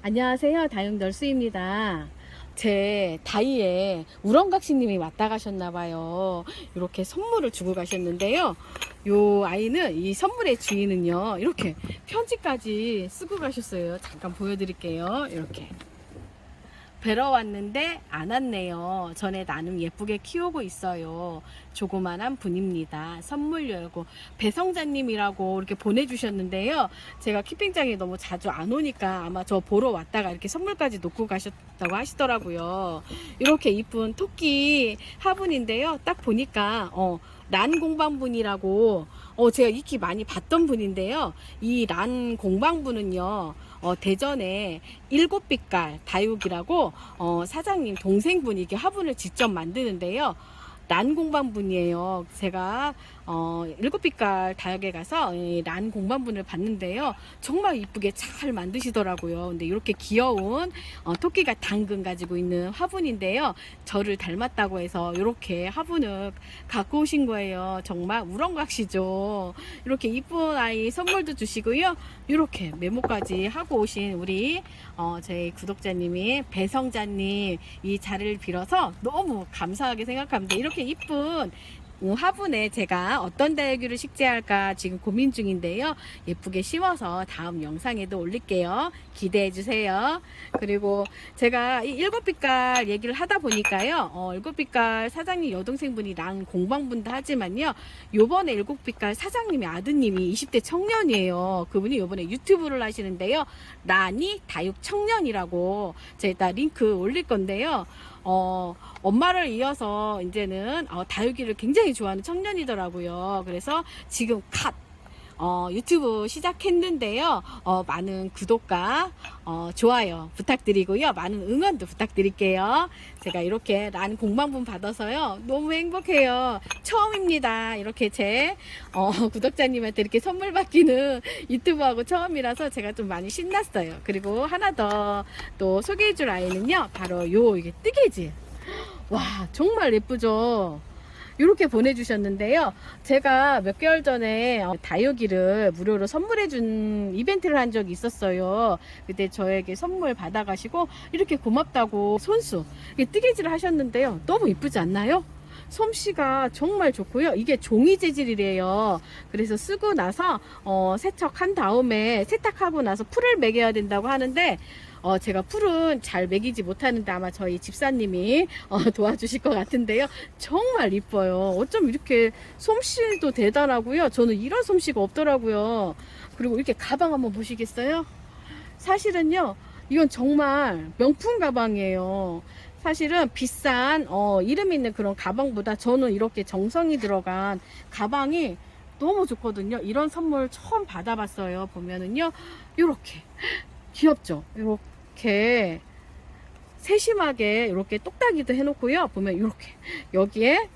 안녕하세요. 다용널스입니다. 제 다이에 우렁각시님이 왔다 가셨나봐요. 이렇게 선물을 주고 가셨는데요. 요 아이는 이 선물의 주인은요. 이렇게 편지까지 쓰고 가셨어요. 잠깐 보여드릴게요. 이렇게. 뵈러 왔는데 안 왔네요. 전에 나름 예쁘게 키우고 있어요. 조그만한 분입니다. 선물 열고 배성자님이라고 이렇게 보내주셨는데요. 제가 키핑장에 너무 자주 안 오니까 아마 저 보러 왔다가 이렇게 선물까지 놓고 가셨다고 하시더라고요. 이렇게 이쁜 토끼 화분인데요. 딱 보니까 어, 란 공방분이라고 어, 제가 익히 많이 봤던 분인데요. 이 란 공방분은요. 어, 대전에 일곱 빛깔 다육이라고 어, 사장님 동생분이 이렇게 화분을 직접 만드는데요. 란 공방분이에요. 제가 어, 일곱 빛깔 다육에 가서 이란 공방분을 봤는데요. 정말 이쁘게 잘 만드시더라고요. 근데 이렇게 귀여운 어, 토끼가 당근 가지고 있는 화분인데요. 저를 닮았다고 해서 이렇게 화분을 갖고 오신 거예요. 정말 우렁각시죠. 이렇게 이쁜 아이 선물도 주시고요. 이렇게 메모까지 하고 오신 우리 어, 저희 구독자님이 배성자님 이 자리를 빌어서 너무 감사하게 생각합니다. 이렇게 이쁜 음, 화분에 제가 어떤 다육이를 식재할까 지금 고민 중인데요. 예쁘게 심어서 다음 영상에도 올릴게요. 기대해 주세요. 그리고 제가 이 일곱 빛깔 얘기를 하다 보니까요. 어, 일곱 빛깔 사장님 여동생분이랑 공방분도 하지만요. 요번에 일곱 빛깔 사장님의 아드님이 20대 청년이에요. 그분이 요번에 유튜브를 하시는데요. 라니 다육 청년이라고 제가 링크 올릴 건데요. 어, 엄마를 이어서 이제는 어, 다육이를 굉장히 좋아하는 청년이더라고요. 그래서 지금 갓 어, 유튜브 시작했는데요. 어, 많은 구독과 어, 좋아요 부탁드리고요. 많은 응원도 부탁드릴게요. 제가 이렇게 란 공방분 받아서요. 너무 행복해요. 처음입니다. 이렇게 제 어, 구독자님한테 이렇게 선물 받기는 유튜브하고 처음이라서 제가 좀 많이 신났어요. 그리고 하나 더 또 소개해 줄 아이는요. 바로 요 이게 뜨개질. 와 정말 예쁘죠. 이렇게 보내주셨는데요. 제가 몇 개월 전에 어, 다육이를 무료로 선물해준 이벤트를 한 적이 있었어요. 그때 저에게 선물 받아가시고 이렇게 고맙다고 손수 뜨개질을 하셨는데요. 너무 이쁘지 않나요? 솜씨가 정말 좋고요. 이게 종이 재질이래요. 그래서 쓰고 나서 어, 세척한 다음에 세탁하고 나서 풀을 매겨야 된다고 하는데 어, 제가 풀은 잘 매기지 못하는데 아마 저희 집사님이 어, 도와주실 것 같은데요. 정말 이뻐요. 어쩜 이렇게 솜씨도 대단하고요. 저는 이런 솜씨가 없더라고요. 그리고 이렇게 가방 한번 보시겠어요? 사실은요, 이건 정말 명품 가방이에요. 사실은 비싼 어, 이름 있는 그런 가방보다 저는 이렇게 정성이 들어간 가방이 너무 좋거든요. 이런 선물 처음 받아봤어요. 보면은요, 이렇게 귀엽죠. 이렇게 세심하게 이렇게 똑딱이도 해놓고요. 보면 이렇게 여기에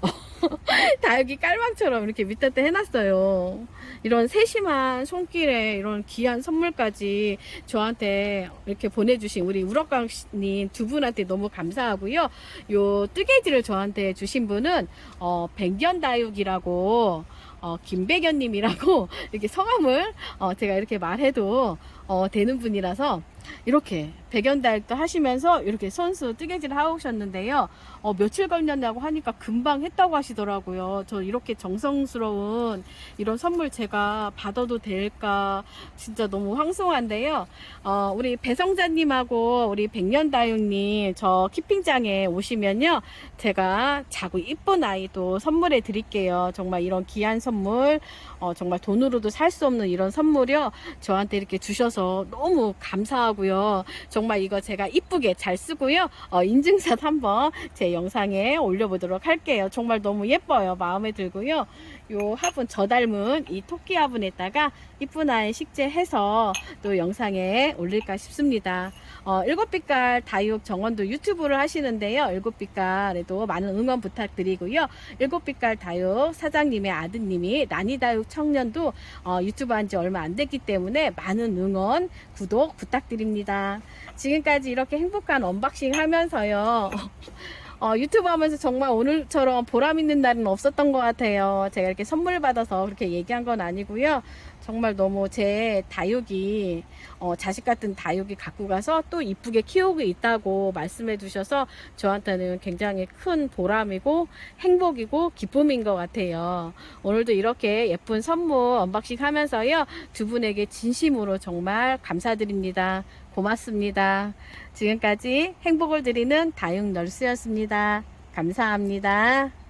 다육이 깔망처럼 이렇게 밑에 해놨어요. 이런 세심한 손길에 이런 귀한 선물까지 저한테 이렇게 보내주신 우리 우럭강님 두 분한테 너무 감사하고요. 요 뜨개질을 저한테 주신 분은 어, 백년다육이라고 어, 김백연님이라고 이렇게 성함을 어, 제가 이렇게 말해도 어, 되는 분이라서 이렇게 백연다육도 하시면서 이렇게 선수 뜨개질 하셨는데요. 어, 며칠 걸렸냐고 하니까 금방 했다고 하시더라고요. 저 이렇게 정성스러운 이런 선물 제가 받아도 될까 진짜 너무 황송한데요. 어, 우리 배성자님하고 우리 백년다육님 저 키핑장에 오시면요. 제가 자구 이쁜 아이도 선물해 드릴게요. 정말 이런 귀한 선물, 어, 정말 돈으로도 살 수 없는 이런 선물이요. 저한테 이렇게 주셔서 너무 감사하고요. 정말 이거 제가 이쁘게 잘 쓰고요. 어, 인증샷 한번 제 영상에 올려보도록 할게요. 정말 너무 예뻐요. 마음에 들고요. 요 화분 저 닮은 이 토끼 화분에다가 이쁜 아이 식재해서 또 영상에 올릴까 싶습니다. 어, 일곱 빛깔 다육 정원도 유튜브를 하시는데요. 일곱 빛깔에도 많은 응원 부탁드리고요. 일곱 빛깔 다육 사장님의 아드님이 나니 다육 청년도 어, 유튜브 한 지 얼마 안 됐기 때문에 많은 응원, 구독 부탁드립니다. 지금까지 이렇게 행복한 언박싱 하면서요. 어, 유튜브 하면서 정말 오늘처럼 보람 있는 날은 없었던 것 같아요. 제가 이렇게 선물 받아서 그렇게 얘기한 건 아니고요. 정말 너무 제 다육이 어, 자식 같은 다육이 갖고 가서 또 이쁘게 키우고 있다고 말씀해 주셔서 저한테는 굉장히 큰 보람이고 행복이고 기쁨인 것 같아요. 오늘도 이렇게 예쁜 선물 언박싱 하면서요. 두 분에게 진심으로 정말 감사드립니다. 고맙습니다. 지금까지 행복을 드리는 다육 널스였습니다. 감사합니다.